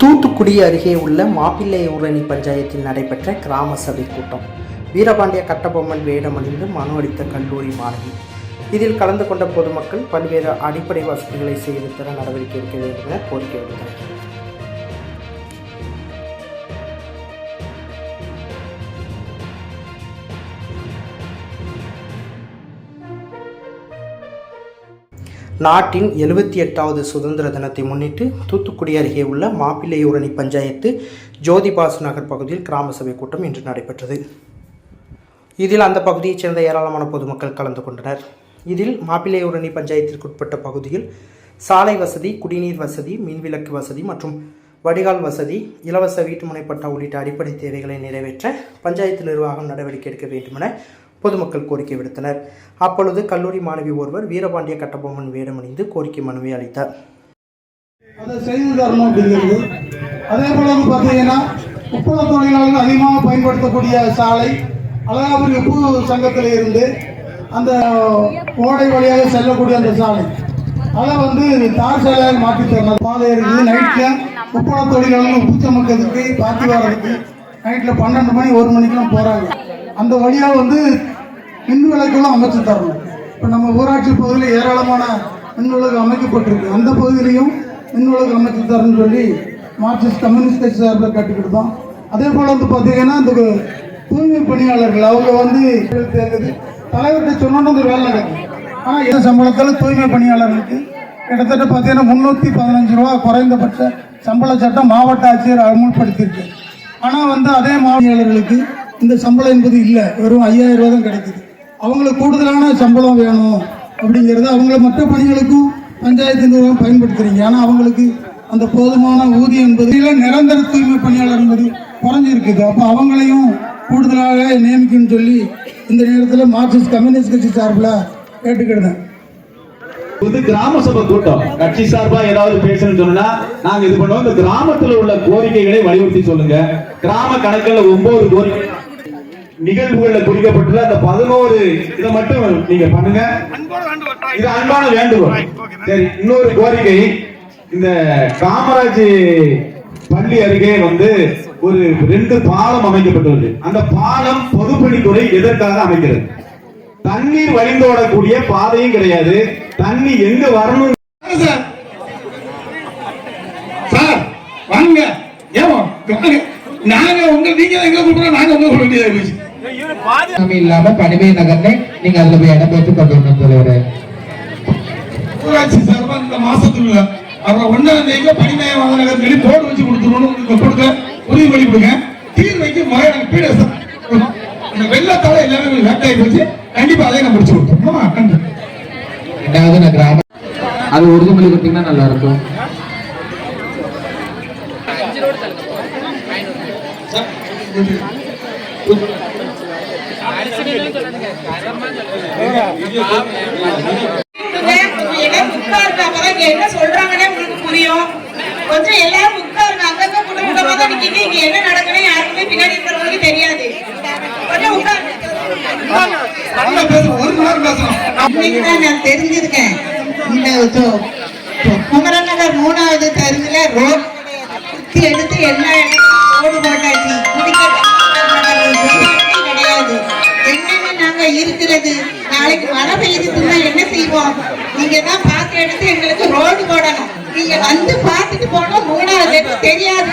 தூத்துக்குடி அருகே உள்ள மாப்பிள்ளை ஊரணி பஞ்சாயத்தில் நடைபெற்ற கிராம சபை கூட்டம். வீரபாண்டிய கட்டபொம்மன் வேடமணிந்து மனு அளித்த கல்லூரி மாணவி. இதில் கலந்து கொண்ட பொதுமக்கள் பல்வேறு அடிப்படை வசதிகளை செய்து தர நடவடிக்கை எடுக்க வேண்டும் என கோரிக்கை விடுத்தனர். நாட்டின் எழுபத்தி எட்டாவது சுதந்திர தினத்தை முன்னிட்டு தூத்துக்குடி அருகே உள்ள மாப்பிள்ளையூரணி பஞ்சாயத்து ஜோதிபாஸ் நகர் பகுதியில் கிராம சபை கூட்டம் இன்று நடைபெற்றது. இதில் அந்த பகுதியைச் சேர்ந்த ஏராளமான பொதுமக்கள் கலந்து கொண்டனர். இதில் மாப்பிள்ளையூரணி பஞ்சாயத்திற்குட்பட்ட பகுதியில் சாலை வசதி குடிநீர் வசதி மின்விளக்கு வசதி மற்றும் வடிகால் வசதி இலவச வீட்டுமனை பட்டா உள்ளிட்ட அடிப்படை தேவைகளை நிறைவேற்ற பஞ்சாயத்து நிர்வாகம் நடவடிக்கை எடுக்க வேண்டுமென பொதுமக்கள் கோரிக்கை விடுத்தனர். அப்பொழுது கல்லூரி மாணவி ஒருவர் வீரபாண்டிய கட்டபொம்மன் வேடமணிந்து கோரிக்கை மனுவை அளித்தார். அதை செய்து தரணும் அப்படிங்கிறது. அதே போல பார்த்தீங்கன்னா உப்பள தொழிலாளர்கள் அதிகமாக பயன்படுத்தக்கூடிய சாலை அழகாபுரி உப்பு சங்கத்தில் இருந்து அந்த ஓடை வழியாக செல்லக்கூடிய அந்த சாலை. அதை வந்து தார் சாலையாக மாற்றி தரணும். பாதை இருக்குது. நைட்டில் உப்பள தொழிலாளர்கள் உப்பு சமக்கிறதுக்கு பாத்தி வர்றதுக்கு நைட்டில் பன்னெண்டு மணி ஒரு மணிக்கெல்லாம் போகிறாங்க அந்த வழியாக வந்து மின் விளக்கெல்லாம் அமைச்சு தரணும் இப்போ நம்ம ஊராட்சி பகுதியில் ஏராளமான மின் விளக்கு அமைக்கப்பட்டிருக்கு. அந்த பகுதியிலையும் மின் விளக்கு அமைச்சு தரணும்னு சொல்லி மார்க்சிஸ்ட் கம்யூனிஸ்ட் கட்சி சார்பில் கட்டுக்கிட்டோம். அதே போல் வந்து பார்த்தீங்கன்னா இந்த தூய்மை பணியாளர்கள் அவங்க வந்து தேர்ந்தது தலைவர்கிட்ட சொன்னோன்னு அந்த வேலை நடக்குது ஆனால் இந்த சம்பளத்தில் தூய்மை பணியாளர்களுக்கு கிட்டத்தட்ட பார்த்தீங்கன்னா முந்நூற்றி பதினஞ்சு ரூபா குறைந்தபட்ச சம்பள சட்டம் மாவட்ட ஆட்சியர் அமுல்படுத்தியிருக்கு. ஆனால் வந்து அதே மாவட்டங்களுக்கு இந்த சம்பளம் என்பது இல்லை. வெறும் ஐயாயிரம் ரூபா தான் கிடைக்குது. அவங்களுக்கு கூடுதலான சம்பளம் வேணும் அப்படிங்கிறது அவங்கள மற்ற பணிகளுக்கும் பஞ்சாயத்து நிர்வாகம் பயன்படுத்துறீங்க. ஆனால் அவங்களுக்கு அந்த போதுமான ஊதியம் என்பது இல்லை. நிரந்தர தூய்மை பணியாளர் என்பது குறைஞ்சிருக்குது. அப்போ அவங்களையும் கூடுதலாக நியமிக்கணும்னு சொல்லி இந்த நேரத்தில் மார்க்சிஸ்ட் கம்யூனிஸ்ட் கட்சி சார்பில் கேட்டுக்கிடுதேன். இது கிராம சபை கூட்டம். கட்சி சார்பா ஏதாவது பேசணும்னு சொன்னா நாங்க இது பண்ணுவோம். இந்த கிராமத்துல உள்ள கோரிக்கைகளை வலியுறுத்தி சொல்லுங்க. கிராம கணக்கில் ஒன்பது கோரிக்கை நிகழ்வுகள்ல குறிக்கப்பட்டுள்ள அந்த பதினோரு இதை மட்டும் நீங்க பண்ணுங்க. இது அன்பான வேண்டுகோள். சரி இன்னொரு கோரிக்கை. இந்த காமராஜ் பள்ளி அருகே வந்து ஒரு ரெண்டு பாலம் அமைக்கப்பட்டுள்ளது. அந்த பாலம் பொதுப்பணித்துறை எதற்காக அமைக்கிறது? தண்ணீர் வழிந்தோடக்கூடிய பாதையும் கிடையாது. தண்ணி எங்க வரணும்? Sir sir. வாங்க. ஏமா நாங்க உங்க நீங்க எங்க கூப்பிடுறோம் நாங்க உங்க சொல்ல வேண்டியதா போச்சு. இல்லாம பணிவே நகர்ல நீங்க அதுல போய் இடம் பெற்று கொண்டு வரணும் தலைவரே ஊராட்சி சார்பா இந்த மாசத்துக்குள்ள அப்புறம் ஒன்னாம் தேதிக்கு பணிமய நகர் சொல்லி போர்டு வச்சு கொடுத்துருவோம் கொடுக்க உறுதி பண்ணி கொடுங்க தீர்வைக்கு முறை நாங்க பீட இந்த வெள்ளத்தால எல்லாமே வேட்டாயி போச்சு. கண்டிப்பா அதை நான் முடிச்சு கொடுத்தோம் ரெண்டாவது நான் கிராம அது உறுதிமொழி கொடுத்தீங்கன்னா நல்லா இருக்கும். அப்பதான் இங்க என்ன சொல்றாங்கன்னே உங்களுக்கு புரியும் கொஞ்சம் எல்லாரும் உட்காருங்க அங்கங்க கூட கூட்டமா தான் நிக்கீங்க இங்க என்ன நடக்குன்னு யாருக்குமே பின்னாடி இருக்கிறவங்களுக்கு தெரியாது கொஞ்சம் உட்காருங்க தான் நான் தெரிஞ்சிருக்கேன் இந்த சொ- மூணாவது தெருவுல ரோட் குத்தி எடுத்து எல்லா இடத்துலயும் ரோடு போட்டாச்சு. இருக்கிறது. நாளைக்கு மழை பெய்யுதுன்னா என்ன செய்வோம்? நீங்க தான் பார்த்து எடுத்து எங்களுக்கு ரோடு போடணும். நீங்க வந்து பார்த்துட்டு போனோம் மூணாவது தெரியாது.